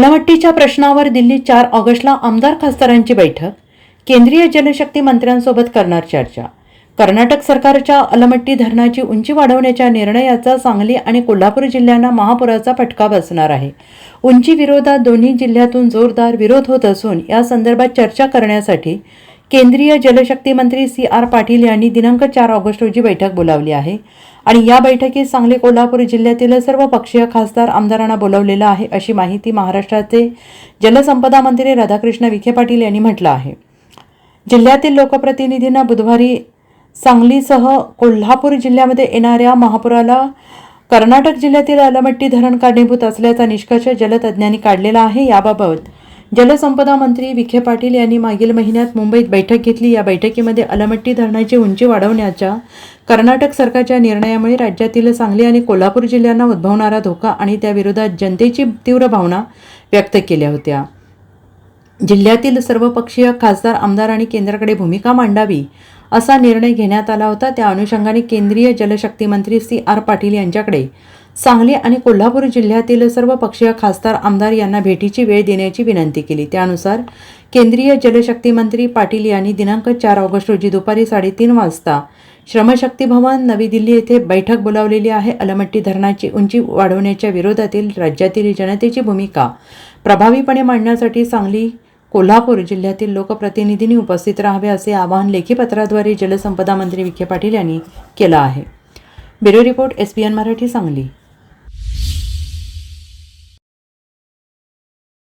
अलमट्टीच्या प्रश्नावर दिल्ली चार ऑगस्टला आमदार खासदारांची बैठक केंद्रीय जलशक्ती मंत्र्यांसोबत करणार चर्चा. कर्नाटक सरकारच्या अलमट्टी धरणाची उंची वाढवण्याच्या निर्णयाचा सांगली आणि कोल्हापूर जिल्ह्यांना महापुराचा फटका बसणार आहे. उंची विरोधात दोन्ही जिल्ह्यातून जोरदार विरोध होत असून या संदर्भात चर्चा करण्यासाठी केंद्रीय जलशक्ती मंत्री सी आर पाटील यांनी दिनांक चार ऑगस्ट रोजी बैठक बोलावली आहे. आणि या बैठकीत सांगली कोल्हापूर जिल्ह्यातील सर्व पक्षीय खासदार आमदारांना बोलावलेलं आहे अशी माहिती महाराष्ट्राचे जलसंपदा मंत्री राधाकृष्ण विखे पाटील यांनी म्हटलं आहे. जिल्ह्यातील लोकप्रतिनिधींना बुधवारी सांगलीसह कोल्हापूर जिल्ह्यामध्ये येणाऱ्या महापुराला कर्नाटक जिल्ह्यातील अलमट्टी धरण कारणीभूत असल्याचा निष्कर्ष जलतज्ज्ञांनी काढलेला आहे. याबाबत जलसंपदा मंत्री विखे पाटील यांनी मागील महिन्यात मुंबईत बैठक घेतली. या बैठकीमध्ये अलमट्टी धरणाची उंची वाढवण्याच्या कर्नाटक सरकारच्या निर्णयामुळे राज्यातील सांगली आणि कोल्हापूर जिल्ह्यांना उद्भवणारा धोका आणि त्याविरोधात जनतेची तीव्र भावना व्यक्त केल्या होत्या. जिल्ह्यातील सर्वपक्षीय खासदार आमदार आणि केंद्राकडे भूमिका मांडावी असा निर्णय घेण्यात आला होता. त्या अनुषंगाने केंद्रीय जलशक्ती मंत्री सी. आर. पाटील यांच्याकडे सांगली आणि कोल्हापूर जिल्ह्यातील सर्व पक्षीय खासदार आमदार यांना भेटीची वेळ देण्याची विनंती केली. त्यानुसार केंद्रीय जलशक्ती मंत्री पाटील यांनी दिनांक चार ऑगस्ट रोजी दुपारी साडेतीन वाजता श्रमशक्ती भवन नवी दिल्ली येथे बैठक बोलावलेली आहे. अलमट्टी धरणाची उंची वाढवण्याच्या विरोधातील राज्यातील जनतेची भूमिका प्रभावीपणे मांडण्यासाठी सांगली कोल्हापूर जिल्ह्यातील लोकप्रतिनिधींनी उपस्थित राहावे असे आवाहन लेखी पत्राद्वारे जलसंपदा मंत्री विखे पाटील यांनी केलं आहे. Bureau report S P N Marathi Sangli.